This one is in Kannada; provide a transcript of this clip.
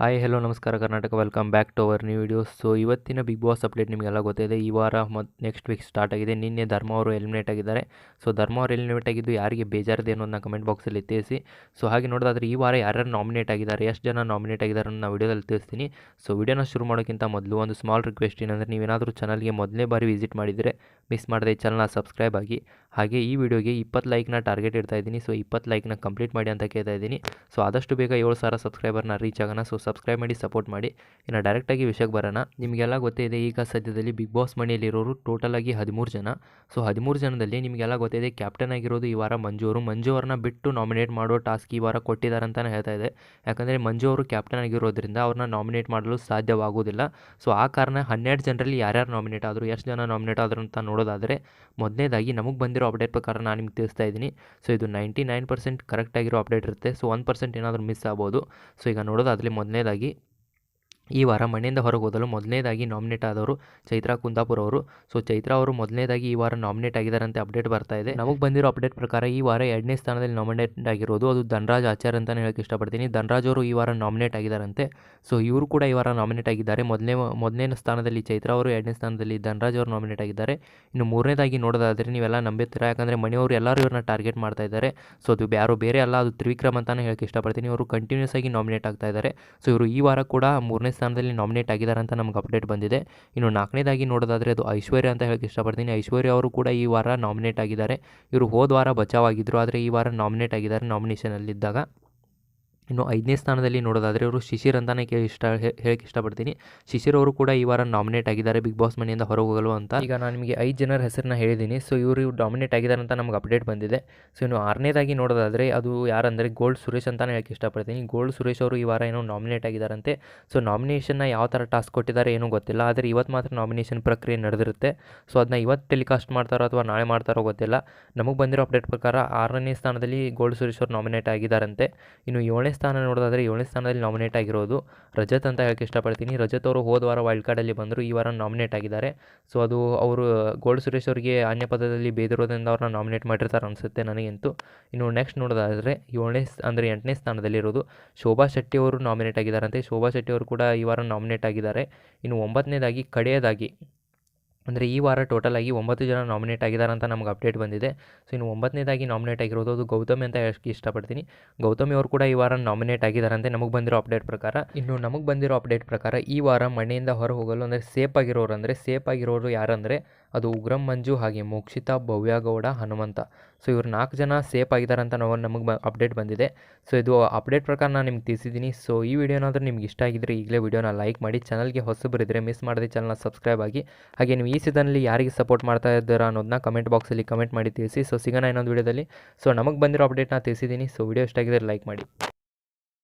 ಹಾಯ್ ಹಲೋ ನಮಸ್ಕಾರ, Karnataka. Welcome back to our new videos so ಇವತ್ತಿನ ಬಿಗ್ ಬಾಸ್ ಅಪ್ಡೇಟ್ ನಿಮಗೆಲ್ಲ ಗೊತ್ತಿದೆ. ಈ ವಾರ ಮತ್ತು ನೆಕ್ಸ್ಟ್ ವೀಕ್ ಸ್ಟಾರ್ಟ್ ಆಗಿದೆ. ನಿನ್ನೆ ಧರ್ಮ ಅವರು ಎಲಿಮಿನೇಟ್ ಆಗಿದ್ದಾರೆ. ಸೊ ಧರ್ಮ ಅವರು ಎಲಿಮಿನೇಟ್ ಆಗಿದ್ದು ಯಾರಿಗೆ ಬೇಜಾರಿದೆ ಅನ್ನೋದನ್ನ ಕಮೆಂಟ್ ಬಾಕ್ಸಲ್ಲಿ ತಿಳಿಸಿ. ಸೊ ಹಾಗೆ ನೋಡೋದಾದ್ರೆ ಈ ವಾರ ಯಾರ್ಯಾರು ನಾಮಿನೇಟ್ ಆಗಿದ್ದಾರೆ, ಎಷ್ಟು ಜನ ನಾಮಿನೇಟ್ ಆಗಿದ್ದಾರೆ ಅನ್ನೋ ನಾನು ವಿಡಿಯೋದಲ್ಲಿ ತಿಳಿಸ್ತೀನಿ. ಸೊ ವಿಡಿಯೋನ ಶುರು ಮಾಡೋಕ್ಕಿಂತ ಮೊದಲು ಒಂದು ಸ್ಮಾಲ್ ರಿಕ್ವೆಸ್ಟ್ ಏನಂದರೆ ನೀವೇನಾದರೂ ಚಾನಲ್ಗೆ ಮೊದಲೇ ಬಾರಿ ವಿಸಿಟ್ ಮಾಡಿದರೆ ಮಿಸ್ ಮಾಡದೆ ಚಾನಲ್ನ ಸಬ್ಸ್ಕ್ರೈಬ್ ಆಗಿ. ಹಾಗೆ ಈ ವಿಡಿಯೋಗೆ ಇಪ್ಪತ್ತು ಲೈಕ್ನ ಟಾರ್ಗೆಟ್ ಇಡ್ತಾ ಇದ್ದೀನಿ. ಸೊ, ಇಪ್ಪತ್ತು ಲೈಕ್ನ ಕಂಪ್ಲೀಟ್ ಮಾಡಿ ಅಂತ ಕೇಳ್ತಾ ಇದ್ದೀನಿ. ಸೊ, ಆದಷ್ಟು ಬೇಗ ಏಳು ಸಾವಿರ ಸಬ್ಸ್ಕ್ರೈಬರ್ನ ರೀಚ್ ಆಗೋಣ. ಸೊ, ಸಬ್ಸ್ಕ್ರೈಬ್ ಮಾಡಿ, ಸಪೋರ್ಟ್ ಮಾಡಿ. ಇನ್ನು ಡೈರೆಕ್ಟಾಗಿ ವಿಷಯಕ್ಕೆ ಬರೋಣ. ನಿಮಗೆಲ್ಲ ಗೊತ್ತೇ ಇದೆ, ಈಗ ಸದ್ಯದಲ್ಲಿ ಬಿಗ್ ಬಾಸ್ ಮನೆಯಲ್ಲಿರೋರು ಟೋಟಲ್ ಆಗಿ ಹದಿಮೂರು ಜನ. ಸೊ, ಹದಿಮೂರು ಜನದಲ್ಲಿ ನಿಮಗೆಲ್ಲ ಗೊತ್ತಿದೆ ಕ್ಯಾಪ್ಟನ್ ಆಗಿರೋದು ಈ ವಾರ ಮಂಜು ಅವರು. ಮಂಜು ಅವ್ರನ್ನ ಬಿಟ್ಟು ನಾಮಿನೇಟ್ ಮಾಡೋ ಟಾಸ್ಕ್ ಈ ವಾರ ಕೊಟ್ಟಿದ್ದಾರೆ ಅಂತಲೇ ಹೇಳ್ತಾ ಇದೆ. ಯಾಕಂದರೆ ಮಂಜು ಅವರು ಕ್ಯಾಪ್ಟನ್ ಆಗಿರೋದ್ರಿಂದ ಅವ್ರನ್ನ ನಾಮಿನೇಟ್ ಮಾಡಲು ಸಾಧ್ಯವಾಗುವುದಿಲ್ಲ. ಸೊ, ಆ ಕಾರಣ ಹನ್ನೆರಡು ಜನರಲ್ಲಿ ಯಾರ್ಯಾರು ನಾಮಿನೇಟ್ ಆದರು, ಎಷ್ಟು ಜನ ನಾಮಿನೇಟ್ ಆದರು ಅಂತ ನೋಡೋದಾದರೆ, ಮೊದಲನೇದಾಗಿ ನಮಗೆ ಬಂದಿರೋ ಅಪ್ಡೇಟ್ ಪ್ರಕಾರ ನಾನು ನಿಮ್ಗೆ ತಿಳಿಸ್ತಾ ಇದ್ದೀನಿ. ಸೊ, ಇದು ನೈಂಟಿ ನೈನ್ ಪರ್ಸೆಂಟ್ ಕರೆಕ್ಟಾಗಿರೋ ಅಪ್ಡೇಟ್ ಇರುತ್ತೆ. ಸೊ, ಒನ್ ಪರ್ಸೆಂಟ್ ಏನಾದರೂ ಮಿಸ್ ಆಗ್ಬೋದು. ಸೊ, ಈಗ ನೋಡೋದು ಅದರಲ್ಲಿ ಮೊದಲನೇದಾಗಿ ಈ ವಾರ ಮನೆಯಿಂದ ಹೊರಗೆ ಹೋದಲು ಮೊದಲನೇದಾಗಿ ನಾಮಿನೇಟ್ ಆದವರು ಚೈತ್ರಾ ಕುಂದಾಪುರ ಅವರು. ಸೊ ಚೈತ್ರಾ ಅವರು ಮೊದಲನೇದಾಗಿ ಈ ವಾರ ನಾಮಿನೇಟ್ ಆಗಿದ್ದಾರಂತೆ ಅಪ್ಡೇಟ್ ಬರ್ತಾ ಇದೆ. ನಮಗೆ ಬಂದಿರೋ ಅಪ್ಡೇಟ್ ಪ್ರಕಾರ ಈ ವಾರ ಎರಡನೇ ಸ್ಥಾನದಲ್ಲಿ ನಾಮಿನೇಟ್ ಆಗಿರೋದು ಅದು ಧನರಾಜ್ ಆಚಾರ್ ಅಂತಲೇ ಹೇಳಕ್ಕೆ ಇಷ್ಟಪಡ್ತೀನಿ. ಧನರಾಜ್ ಅವರು ಈ ವಾರ ನಾಮಿನೇಟ್ ಆಗಿದ್ದಾರಂತೆ. ಸೊ ಇವರು ಕೂಡ ಈ ವಾರ ನಾಮಿನೇಟ್ ಆಗಿದ್ದಾರೆ. ಮೊದಲನೇ ಮೊದಲನೇ ಸ್ಥಾನದಲ್ಲಿ ಚೈತ್ರಾ ಅವರು ಎರಡನೇ ಸ್ಥಾನದಲ್ಲಿ ಧನರಾಜ್ ಅವರು ನಾಮಿನೇಟ್ ಆಗಿದ್ದಾರೆ. ಇನ್ನು ಮೂರನೇದಾಗಿ ನೋಡೋದಾದರೆ ನೀವೆಲ್ಲ ನಂಬಿರ್ತೀರಾ? ಯಾಕಂದರೆ ಮನೆಯವರು ಎಲ್ಲರೂ ಇವ್ರನ್ನ ಟಾರ್ಗೆಟ್ ಮಾಡ್ತಾ ಇದ್ದಾರೆ. ಸೊ ಅದು ಯಾರು ಬೇರೆ ಅಲ್ಲ, ಅದು ತ್ರಿವಿಕ್ರಮ್ ಅಂತಲೇ ಹೇಳಕ್ಕೆ ಇಷ್ಟಪಡ್ತೀನಿ. ಇವರು ಕಂಟಿನ್ಯೂಸ್ ಆಗಿ ನಾಮಿನೇಟ್ ಆಗ್ತಾ ಇದ್ದಾರೆ. ಸೊ ಇವರು ಈ ವಾರ ಕೂಡ ಮೂರನೇ ಸ್ಥಾನದಲ್ಲಿ ನಾಮಿನೇಟ್ ಆಗಿದ್ದಾರೆ ಅಂತ ನಮ್ಗೆ ಅಪ್ಡೇಟ್ ಬಂದಿದೆ. ಇನ್ನು ನಾಲ್ಕನೇದಾಗಿ ನೋಡೋದಾದರೆ ಅದು ಐಶ್ವರ್ಯ ಅಂತ ಹೇಳಕ್ಕೆ ಇಷ್ಟಪಡ್ತೀನಿ. ಐಶ್ವರ್ಯ ಅವರು ಕೂಡ ಈ ವಾರ ನಾಮಿನೇಟ್ ಆಗಿದ್ದಾರೆ. ಇವರು ಹೋದ ವಾರ ಬಚಾವಾಗಿದ್ದರು ಆದರೆ ಈ ವಾರ ನಾಮಿನೇಟ್ ಆಗಿದ್ದಾರೆ ನಾಮಿನೇಷನಲ್ಲಿದ್ದಾಗ ಇನ್ನು ಐದನೇ ಸ್ಥಾನದಲ್ಲಿ ನೋಡೋದಾದರೆ ಅವರು ಶಿಶಿರ್ ಅಂತಲೇ ಕೇಳಿ ಇಷ್ಟ ಹೇಳಕ್ಕೆ ಇಷ್ಟಪಡ್ತೀನಿ. ಶಿಶಿರ್ ಅವರು ಕೂಡ ಈ ವಾರ ನಾಮಿನೇಟ್ ಆಗಿದ್ದಾರೆ ಬಿಗ್ ಬಾಸ್ ಮನೆಯಿಂದ ಹೊರಗೆ ಹೋಗಲು ಅಂತ. ಈಗ ನಾನು ನಿಮಗೆ ಐದು ಜನರ ಹೆಸರನ್ನ ಹೇಳಿದ್ದೀನಿ ಸೊ ಇವರು ಡಾಮಿನೇಟ್ ಆಗಿದ್ದಾರೆ ಅಂತ ನಮ್ಗೆ ಅಪ್ಡೇಟ್ ಬಂದಿದೆ. ಸೊ ಇನ್ನು ಆರನೇದಾಗಿ ನೋಡೋದಾದರೆ ಅದು ಯಾರಂದರೆ ಗೋಲ್ಡ್ ಸುರೇಶ್ ಅಂತಲೇ ಹೇಳಕ್ಕೆ ಇಷ್ಟಪಡ್ತೀನಿ. ಗೋಲ್ಡ್ ಸುರೇಶ್ ಅವರು ಈ ವಾರ ಏನೋ ನಾಮಿನೇಟ್ ಆಗಿದ್ದಾರಂತೆ. ಸೊ ನಾಮಿನೇಷನ್ನ ಯಾವ ಥರ ಟಾಸ್ಕ್ ಕೊಟ್ಟಿದ್ದಾರೆ ಏನೂ ಗೊತ್ತಿಲ್ಲ. ಆದರೆ ಇವತ್ತು ಮಾತ್ರ ನಾಮಿನೇಷನ್ ಪ್ರಕ್ರಿಯೆ ನಡೆದಿರುತ್ತೆ. ಸೊ ಅದನ್ನ ಇವತ್ತು ಟೆಲಿಕಾಸ್ಟ್ ಮಾಡ್ತಾರೋ ಅಥವಾ ನಾಳೆ ಮಾಡ್ತಾರೋ ಗೊತ್ತಿಲ್ಲ. ನಮಗೆ ಬಂದಿರೋ ಅಪ್ಡೇಟ್ ಪ್ರಕಾರ ಆರನೇ ಸ್ಥಾನದಲ್ಲಿ ಗೋಲ್ಡ್ ಸುರೇಶ್ ಅವರು ನಾಮಿನೇಟ್ ಆಗಿದ್ದಾರಂತೆ. ಇನ್ನು ಏಳನೇ ಸ್ಥಾನ ನೋಡೋದಾದರೆ ಏಳನೇ ಸ್ಥಾನದಲ್ಲಿ ನಾಮಿನೇಟ್ ಆಗಿರೋದು ರಜತ್ ಅಂತ ಹೇಳಕ್ಕೆ ಇಷ್ಟಪಡ್ತೀನಿ. ರಜತ್ ಅವರು ಹೋದ ವಾರ ವೈಲ್ಡ್ ಕಾರ್ಡಲ್ಲಿ ಬಂದರು, ಈ ವಾರ ನಾಮಿನೇಟ್ ಆಗಿದ್ದಾರೆ. ಸೊ ಅದು ಅವರು ಗೋಲ್ಡ್ ಸುರೇಶ್ ಅವರಿಗೆ ಅನ್ಯ ಪದದಲ್ಲಿ ಬೇದಿರೋದ್ರಿಂದ ಅವ್ರನ್ನ ನಾಮಿನೇಟ್ ಮಾಡಿರ್ತಾರೆ ಅನಿಸುತ್ತೆ ನನಗಂತೂ. ಇನ್ನು ನೆಕ್ಸ್ಟ್ ನೋಡೋದಾದರೆ ಏಳನೇ ಅಂದರೆ ಎಂಟನೇ ಸ್ಥಾನದಲ್ಲಿರೋದು ಶೋಭಾ ಶೆಟ್ಟಿ ಅವರು ನಾಮಿನೇಟ್ ಆಗಿದ್ದಾರಂತೆ. ಶೋಭಾ ಶೆಟ್ಟಿ ಅವರು ಕೂಡ ಈ ವಾರ ನಾಮಿನೇಟ್ ಆಗಿದ್ದಾರೆ. ಇನ್ನು ಒಂಬತ್ತನೇದಾಗಿ ಕಡೆಯದಾಗಿ ಅಂದರೆ ಈ ವಾರ ಟೋಟಲ್ ಆಗಿ ಒಂಬತ್ತು ಜನ ನಾಮಿನೇಟ್ ಆಗಿದ್ದಾರೆ ಅಂತ ನಮ್ಗೆ ಅಪ್ಡೇಟ್ ಬಂದಿದೆ. ಸೊ ಇನ್ನು ಒಂಬತ್ತನೇದಾಗಿ ನಾಮಿನೇಟ್ ಆಗಿರೋದು ಅದು ಗೌತಮಿ ಅಂತ ಹೇಳಕ್ಕೆ ಇಷ್ಟಪಡ್ತೀನಿ. ಗೌತಮಿ ಅವರು ಕೂಡ ಈ ವಾರ ನಾಮಿನೇಟ್ ಅಂತ ನಮಗೆ ಬಂದಿರೋ ಅಪ್ಡೇಟ್ ಪ್ರಕಾರ. ಇನ್ನು ನಮಗೆ ಬಂದಿರೋ ಅಪ್ಡೇಟ್ ಪ್ರಕಾರ ಈ ವಾರ ಮನೆಯಿಂದ ಹೊರ ಹೋಗಲು ಅಂದರೆ ಸೇಫ್ ಆಗಿರೋರು ಅಂದರೆ ಸೇಫ್ ಆಗಿರೋರು ಯಾರಂದರೆ ಅದು ಉಗ್ರಂ ಮಂಜು ಹಾಗೆ ಮೋಕ್ಷಿತಾ ಭವ್ಯಗೌಡ ಹನುಮಂತ. ಸೊ ಇವ್ರು ನಾಲ್ಕು ಜನ ಸೇಫ್ ಆಗಿದ್ದಾರೆ ಅಂತ ನಾವು ನಮಗೆ ಬ ಅಪ್ಡೇಟ್ ಬಂದಿದೆ. ಸೊ ಇದು ಅಪ್ಡೇಟ್ ಪ್ರಕಾರ ನಾನು ನಿಮ್ಗೆ ತಿಳಿಸಿದ್ದೀನಿ. ಸೊ ಈ ವಿಡಿಯೋನಾದರೂ ನಿಮ್ಗೆ ಇಷ್ಟ ಆಗಿದ್ದರೆ ಈಗಲೇ ವಿಡಿಯೋನ ಲೈಕ್ ಮಾಡಿ ಚಾನಲ್ಗೆ ಹೊಸಬರಿದ್ದರೆ ಮಿಸ್ ಮಾಡದೆ ಚಾನಲ್ನ ಸಬ್ಸ್ಕ್ರೈಬ್ ಆಗಿ. ಹಾಗೆ ನೀವು ಈ ಸೀಸನಲ್ಲಿ ಯಾರಿಗೆ ಸಪೋರ್ಟ್ ಮಾಡ್ತಾ ಇದ್ದೀರಾ ಅನ್ನೋದನ್ನ ಕಮೆಂಟ್ ಬಾಕ್ಸಲ್ಲಿ ಕಮೆಂಟ್ ಮಾಡಿ ತಿಳಿಸಿ. ಸೊ ಸಿಗೋಣ ಇನ್ನೊಂದು ವಿಡಿಯೋದಲ್ಲಿ ಸೊ ನಮಗೆ ಬಂದಿರೋ ಅಪ್ಡೇಟ್ನ ತಿಳಿಸಿದ್ದೀನಿ. ಸೊ ವಿಡಿಯೋ ಇಷ್ಟ ಆಗಿದ್ರೆ ಲೈಕ್ ಮಾಡಿ.